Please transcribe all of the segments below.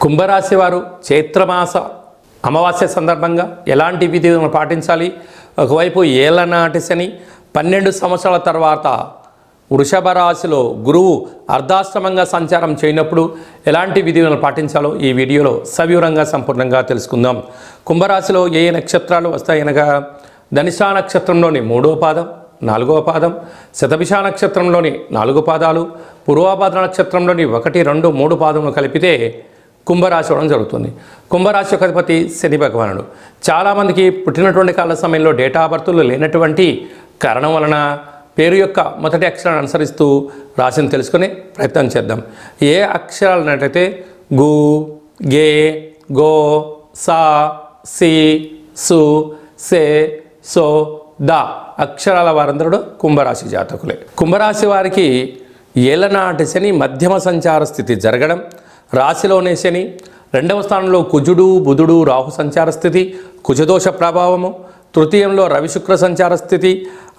కుంభరాశి వారు చైత్రమాస అమావాస్య సందర్భంగా ఎలాంటి విధులను పాటించాలి? ఒకవైపు ఏళ్ళనాటి శని పన్నెండు సంవత్సరాల తర్వాత వృషభ రాశిలో గురువు అర్ధాశ్రమంగా సంచారం చేయనప్పుడు ఎలాంటి విధులను పాటించాలో ఈ వీడియోలో సవివరంగా సంపూర్ణంగా తెలుసుకుందాం. కుంభరాశిలో ఏ ఏ నక్షత్రాలు వస్తాయనగా ధనిషా నక్షత్రంలోని మూడో పాదం నాలుగవ పాదం శతభిష నక్షత్రంలోని నాలుగు పాదాలు పూర్వాభాద్ర నక్షత్రంలోని ఒకటి రెండు మూడు పాదములు కలిపితే కుంభరాశి అవడం జరుగుతుంది. కుంభరాశి యొక్క అధిపతి శని భగవానుడు. చాలామందికి పుట్టినటువంటి కాల సమయంలో డేటా బర్తులు లేనటువంటి కారణం వలన పేరు యొక్క మొదటి అక్షరాన్ని అనుసరిస్తూ రాశిని తెలుసుకునే ప్రయత్నం చేద్దాం. ఏ అక్షరాలు అన్నట్లయితే గు గే గో సా సి సు సే సో ద అక్షరాల వారందరూ కుంభరాశి జాతకులే. కుంభరాశి వారికి ఏలనాటి శని మధ్యమ సంచార స్థితి జరగడం రాశిలోనే శని రెండవ స్థానంలో కుజుడు బుధుడు రాహు సంచార స్థితి కుజదోష ప్రభావము తృతీయంలో రవిశుక్ర సంచార స్థితి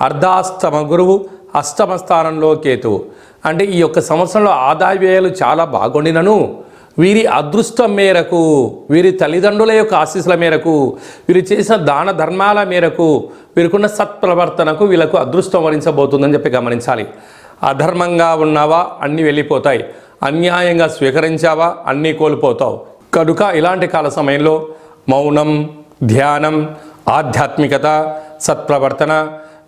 అర్ధాస్తమ గురువు అష్టమ స్థానంలో కేతువు. అంటే ఈ యొక్క సంవత్సరంలో ఆదాయ వ్యయాలు చాలా బాగుండినను. వీరి అదృష్టం మేరకు వీరి తల్లిదండ్రుల యొక్క ఆశీస్సుల మేరకు వీరు చేసిన దాన ధర్మాల మేరకు వీరికున్న సత్ప్రవర్తనకు వీళ్ళకు అదృష్టం వరించబోతుందని చెప్పి గమనించాలి. అధర్మంగా ఉన్నావా అన్నీ వెళ్ళిపోతాయి. అన్యాయంగా స్వీకరించావా? అన్నీ కోల్పోతావు. కనుక ఇలాంటి కాల సమయంలో మౌనం ధ్యానం ఆధ్యాత్మికత సత్ప్రవర్తన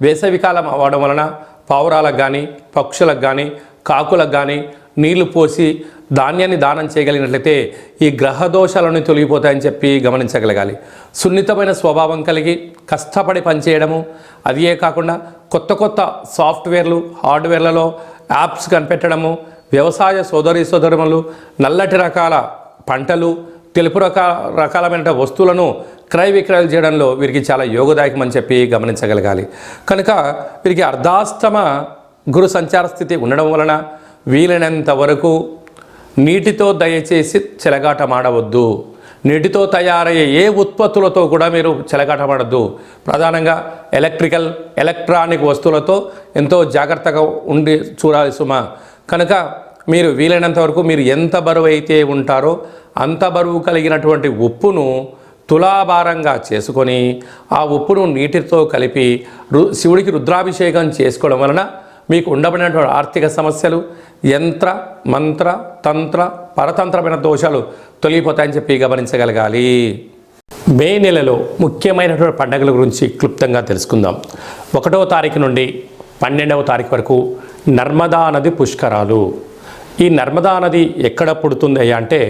వేసవికాలం అవ్వడం వలన పావురాలకు కానీ పక్షులకు కానీ కాకులకు కానీ నీళ్ళు పోసి ధాన్యాన్ని దానం చేయగలిగినట్లయితే ఈ గ్రహ దోషాలను తొలగిపోతాయని చెప్పి గమనించగలగాలి. సున్నితమైన స్వభావం కలిగి కష్టపడి పనిచేయడము అదియే కాకుండా కొత్త కొత్త సాఫ్ట్వేర్లు హార్డ్వేర్లలో యాప్స్ కనిపెట్టడము వ్యవసాయ సోదరి సోదరులు నల్లటి రకాల పంటలు తెలుపు రకాల రకాలమైన వస్తువులను క్రయ విక్రయాలు చేయడంలో వీరికి చాలా యోగదాయకమని చెప్పి గమనించగలగాలి. కనుక వీరికి అర్ధాస్తమ గురు సంచార స్థితి ఉండడం వలన వీలైనంత వరకు నీటితో దయచేసి చెలగాటమాడవద్దు. నీటితో తయారయ్యే ఏ ఉత్పత్తులతో కూడా మీరు చెలగాటమాడద్దు ప్రధానంగా ఎలక్ట్రికల్ ఎలక్ట్రానిక్ వస్తువులతో ఎంతో జాగ్రత్తగా ఉండి చూడాలి సుమ. కనుక మీరు వీలైనంత వరకు మీరు ఎంత బరువు అయితే ఉంటారో అంత బరువు కలిగినటువంటి ఉప్పును తులాభారంగా చేసుకొని ఆ ఉప్పును నీటితో కలిపి రు శివుడికి రుద్రాభిషేకం చేసుకోవడం వలన మీకు ఉండబడినటువంటి ఆర్థిక సమస్యలు యంత్ర మంత్ర తంత్ర పరతంత్రమైన దోషాలు తొలగిపోతాయని చెప్పి గమనించగలగాలి. మే నెలలో ముఖ్యమైనటువంటి పండుగల గురించి క్లుప్తంగా తెలుసుకుందాం. ఒకటవ తారీఖు నుండి పన్నెండవ తారీఖు వరకు నర్మదా నది పుష్కరాలు. ఈ నర్మదా నది ఎక్కడ పుడుతుంది అయ్యా అంటే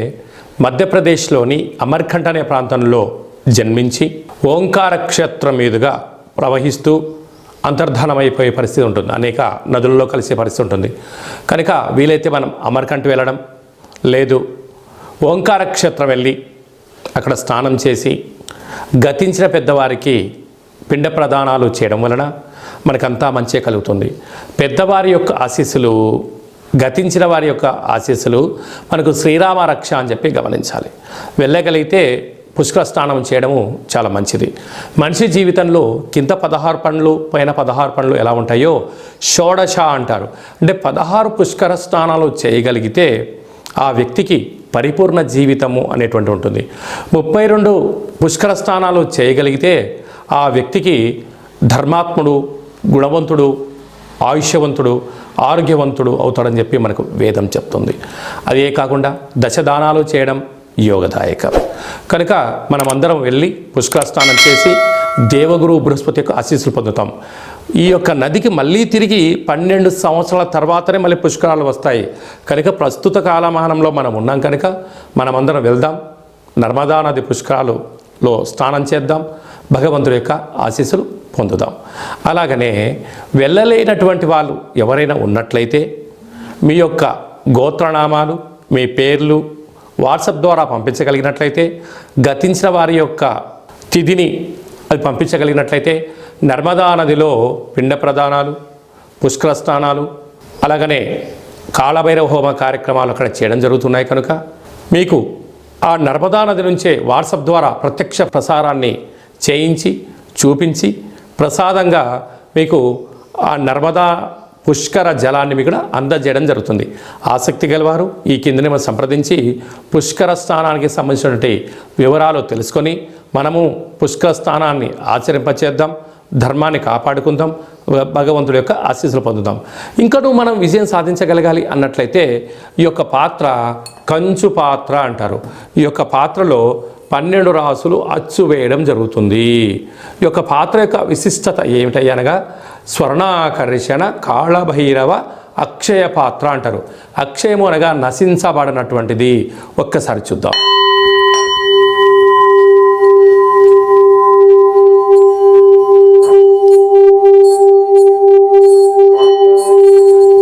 మధ్యప్రదేశ్లోని అమర్కంఠ అనే ప్రాంతంలో జన్మించి ఓంకార క్షేత్రం మీదుగా ప్రవహిస్తూ అంతర్ధానమైపోయే పరిస్థితి ఉంటుంది. అనేక నదులలో కలిసే పరిస్థితి ఉంటుంది. కనుక వీలైతే మనం అమర్కంఠ వెళ్ళడం లేదు ఓంకార క్షేత్రం వెళ్ళి అక్కడ స్నానం చేసి గతించిన పెద్దవారికి పిండ ప్రదానాలు చేయడం వలన మనకంతా మంచి కలుగుతుంది. పెద్దవారి యొక్క ఆశీస్సులు గతించిన వారి యొక్క ఆశీస్సులు మనకు శ్రీరామ రక్ష అని చెప్పి గమనించాలి. వెళ్ళగలిగితే పుష్కర స్నానం చేయడము చాలా మంచిది. మనిషి జీవితంలో కింద పదహారు పనులు పైన పదహారు పనులు ఎలా ఉంటాయో షోడశ అంటారు. అంటే పదహారు పుష్కర స్నానాలు చేయగలిగితే ఆ వ్యక్తికి పరిపూర్ణ జీవితము అనేటువంటి ఉంటుంది. ముప్పై రెండు పుష్కర స్నానాలు చేయగలిగితే ఆ వ్యక్తికి ధర్మాత్ముడు గుణవంతుడు ఆయుష్యవంతుడు ఆరోగ్యవంతుడు అవుతాడని చెప్పి మనకు వేదం చెప్తుంది. అదే కాకుండా దశదానాలు చేయడం యోగదాయకం. కనుక మనమందరం వెళ్ళి పుష్కరస్నానం చేసి దేవగురు బృహస్పతి యొక్క ఆశీస్సులు పొందుతాం. ఈ యొక్క నదికి మళ్ళీ తిరిగి పన్నెండు సంవత్సరాల తర్వాతనే మళ్ళీ పుష్కరాలు వస్తాయి. కనుక ప్రస్తుత కాలమానంలో మనం ఉన్నాం కనుక మనమందరం వెళ్దాం. నర్మదా నది పుష్కరాలులో స్నానం చేద్దాం. భగవంతుడి యొక్క ఆశీస్సులు పొందుదాం. అలాగనే వెళ్ళలేనటువంటి వాళ్ళు ఎవరైనా ఉన్నట్లయితే మీ యొక్క గోత్రనామాలు మీ పేర్లు వాట్సాప్ ద్వారా పంపించగలిగినట్లయితే గతించిన వారి యొక్క తిథిని అది పంపించగలిగినట్లయితే నర్మదా నదిలో పిండ ప్రదానాలు పుష్కర స్నానాలు అలాగనే కాళభైరవ హోమ కార్యక్రమాలు అక్కడ చేయడం జరుగుతున్నాయి కనుక మీకు ఆ నర్మదా నది నుంచే వాట్సాప్ ద్వారా ప్రత్యక్ష ప్రసారాన్ని చేయించి చూపించి ప్రసాదంగా మీకు ఆ నర్మదా పుష్కర జలాన్ని మీకు కూడా అందజేయడం జరుగుతుంది. ఆసక్తి గలవారు ఈ కిందని మనం సంప్రదించి పుష్కర స్థానానికి సంబంధించినటువంటి వివరాలు తెలుసుకొని మనము పుష్కర స్థానాన్ని ఆచరింపచేద్దాం ధర్మాన్ని కాపాడుకుందాం భగవంతుడి యొక్క ఆశీస్సులు పొందుదాం. ఇంకనూ మనం విజయం సాధించగలగాలి అన్నట్లయితే ఈ యొక్క పాత్ర కంచు పాత్ర అంటారు. ఈ యొక్క పాత్రలో పన్నెండు రాసులు అచ్చు వేయడం జరుగుతుంది. ఈ యొక్క పాత్ర యొక్క విశిష్టత ఏమిటయ్యనగా స్వర్ణాకర్షణ కాళభైరవ అక్షయ పాత్ర అంటారు. అక్షయము అనగా నశించబడినటువంటిది. ఒక్కసారి చూద్దాం.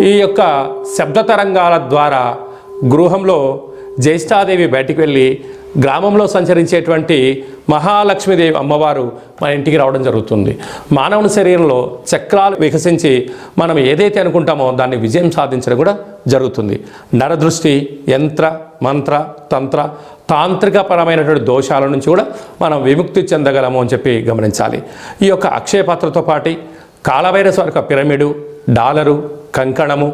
ఈ యొక్క శబ్ద తరంగాల ద్వారా గృహంలో జ్యేష్ఠాదేవి బయటికి వెళ్ళి గ్రామంలో సంచరించేటువంటి మహాలక్ష్మీదేవి అమ్మవారు మన ఇంటికి రావడం జరుగుతుంది. మానవుని శరీరంలో చక్రాలు వికసించి మనం ఏదైతే అనుకుంటామో దాన్ని విజయం సాధించడం కూడా జరుగుతుంది. నరదృష్టి యంత్ర మంత్ర తంత్ర తాంత్రికపరమైనటువంటి దోషాల నుంచి కూడా మనం విముక్తి చెందగలము అని చెప్పి గమనించాలి. ఈ యొక్క అక్షయ పాత్రతో పాటి కాళభైరస్వారి యొక్క పిరమిడు డాలరు కంకణము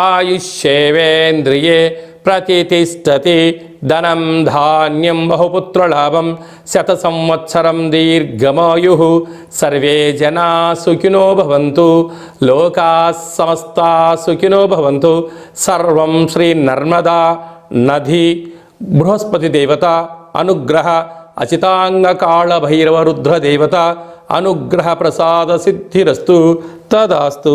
ఆయుష్యేవేంద్రియే ప్రతిష్టతి ధనం ధాన్యం బహుపుత్రలాభం శత సంవత్సరం దీర్ఘమాయు సర్వే జనా సుఖినో భవంతు లోకా సమస్తా సుఖినో భవంతు సర్వం శ్రీ నర్మదా నది బృహస్పతి దేవత అనుగ్రహ అచితాంగ కాళ భైరవ రుద్ర దేవత అనుగ్రహ ప్రసాద సిద్ధిరస్తు తదాస్తు